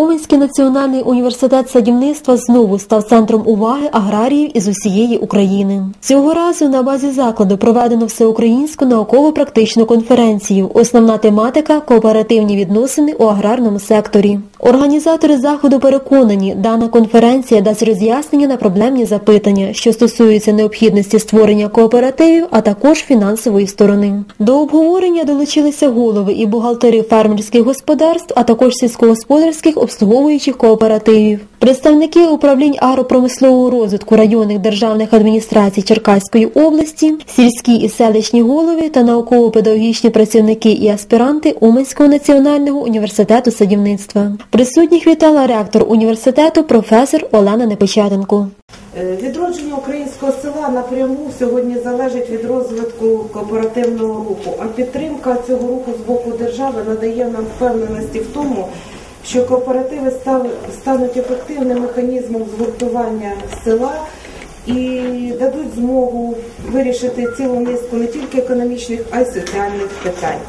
Уманський національний університет садівництва знову став центром уваги аграріїв із усієї України. Цього разу на базі закладу проведено всеукраїнську науково-практичну конференцію. Основна тематика кооперативні відносини у аграрному секторі. Організатори заходу переконані, дана конференція дасть роз'яснення на проблемні запитання, що стосуються необхідності створення кооперативів, а також фінансової сторони. До обговорення долучилися голови і бухгалтери фермерських господарств, а також сільськогосподарських обслуговуючих кооперативів. Представники управлінь агропромислового розвитку районних державних адміністрацій Черкаської області, сільські і селищні голови та науково-педагогічні працівники і аспіранти Уманського національного університету садівництва. Присутніх вітала ректор університету професор Олена Непечатенко. Е, Відродження українського села напряму сьогодні залежить від розвитку кооперативного руху, а підтримка цього руху з боку держави надає нам впевненості в тому, що кооперативи стануть ефективним механізмом згуртування села і дадуть змогу вирішити цілу низку не тільки економічних, а й соціальних питань.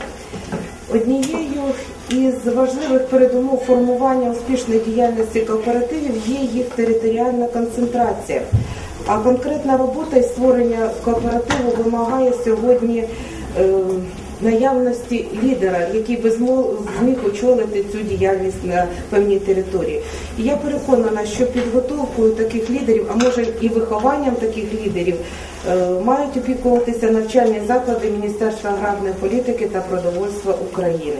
Однією із важливих передумов формування успішної діяльності кооперативів є їх територіальна концентрація. А конкретна робота і створення кооперативу вимагає сьогодні е, наявності лідера, який би зміг очолити цю діяльність на певній території. І я переконана, що підготовкою таких лідерів, а може і вихованням таких лідерів, е, мають опікуватися навчальні заклади Міністерства аграрної політики та продовольства України.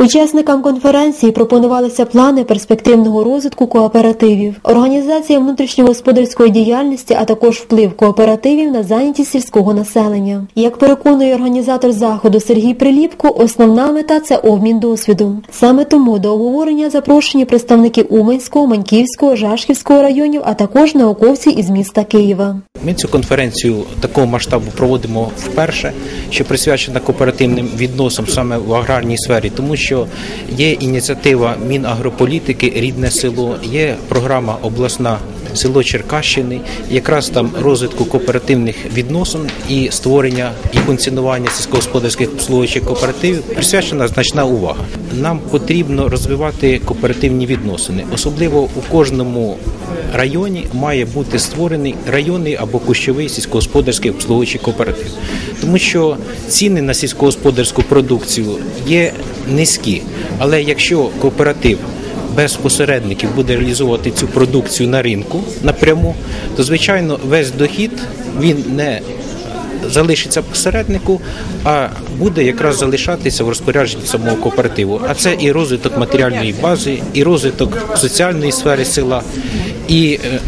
Учасникам конференції пропонувалися плани перспективного розвитку кооперативів, організація внутрішньогосподарської діяльності, а також вплив кооперативів на зайнятість сільського населення. Як переконує організатор заходу Сергій Приліпко, основна мета це обмін досвідом. Саме тому до обговорення запрошені представники Уманського, Маньківського, Жашківського районів, а також науковці із міста Києва. Ми цю конференцію такого масштабу проводимо вперше, що присвячена кооперативним відносам саме в аграрній сфері, тому що є ініціатива Мінагрополітики Рідне село, є програма обласна село Черкащини, якраз там розвитку кооперативних відносин і створення і функціонування сільськогосподарських обслуговуючих кооперативів присвячена значна увага. Нам потрібно розвивати кооперативні відносини, особливо у кожному районі має бути створений районний або кущовий сільськогосподарський обслуговуючий кооператив, тому що ціни на сільськогосподарську продукцію є низькі, але якщо кооператив без посередників буде реалізовувати цю продукцію на ринку напряму, то звичайно весь дохід він не залишиться посереднику, а буде якраз залишатися в розпорядженні самого кооперативу. А це і розвиток матеріальної бази, і розвиток соціальної сфери села, і е,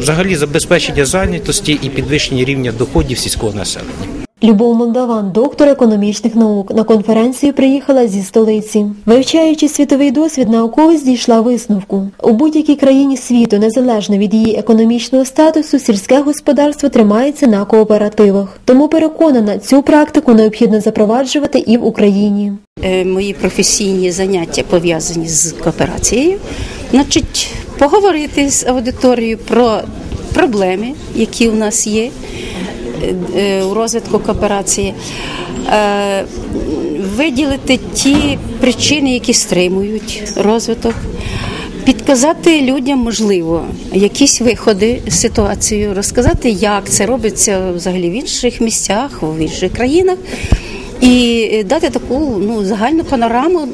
взагалі забезпечення зайнятості і підвищення рівня доходів сільського населення. Любов Молдаван, доктор економічних наук, на конференцію приїхала зі столиці. Вивчаючи світовий досвід, науковець дійшла висновку. У будь-якій країні світу, незалежно від її економічного статусу, сільське господарство тримається на кооперативах. Тому переконана, цю практику необхідно запроваджувати і в Україні. Е, мої професійні заняття пов'язані з кооперацією. Значить, поговорити з аудиторією про проблеми, які у нас є е, е, у розвитку кооперації, Е, виділити ті причини, які стримують розвиток. Підказати людям можливо якісь виходи з ситуацією, розказати, як це робиться взагалі в інших місцях, в інших країнах, і дати таку ну загальну панораму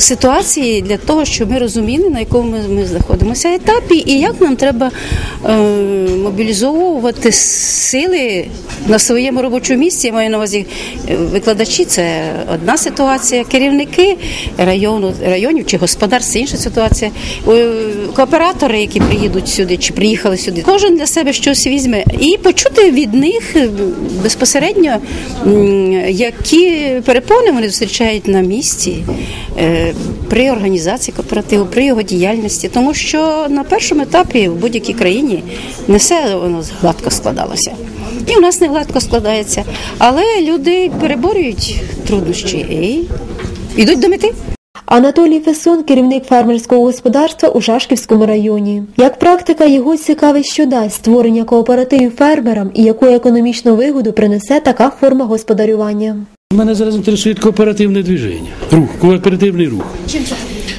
ситуації для того, щоб ми розуміли, на якому ми, знаходимося етапі, і як нам треба е, мобілізовувати сили на своєму робочому місці. Я маю на увазі е, викладачі це одна ситуація, керівники району, районів чи господарств інша ситуація. Е, Кооператори, які приїдуть сюди чи приїхали сюди, кожен для себе щось візьме і почути від них е, безпосередньо, м, які перепони вони зустрічають на місці е, при організації кооперативу, при його діяльності, тому що на першому етапі в будь-якій країні не все воно гладко складалося. І у нас не гладко складається, але люди переборюють труднощі і йдуть до мети. Анатолій Фесон, керівник фермерського господарства у Шашківському районі. Як практика, його цікавить, що дасть створення кооперативів фермерам і яку економічну вигоду принесе така форма господарювання. Мене зараз інтересує кооперативне движення, рух, кооперативний рух.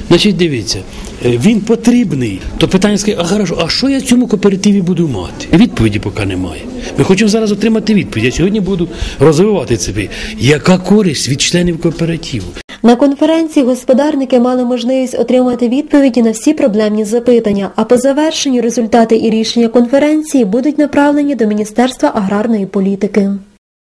Значить, дивіться, е, він потрібний. То питання скаже, а хорошо, а що я в цьому кооперативі буду мати? Відповіді поки немає. Ми хочемо зараз отримати відповідь. Я сьогодні буду розвивати це. Яка користь від членів кооперативу? На конференції господарники мали можливість отримати відповіді на всі проблемні запитання, а по завершенню результати і рішення конференції будуть направлені до Міністерства аграрної політики.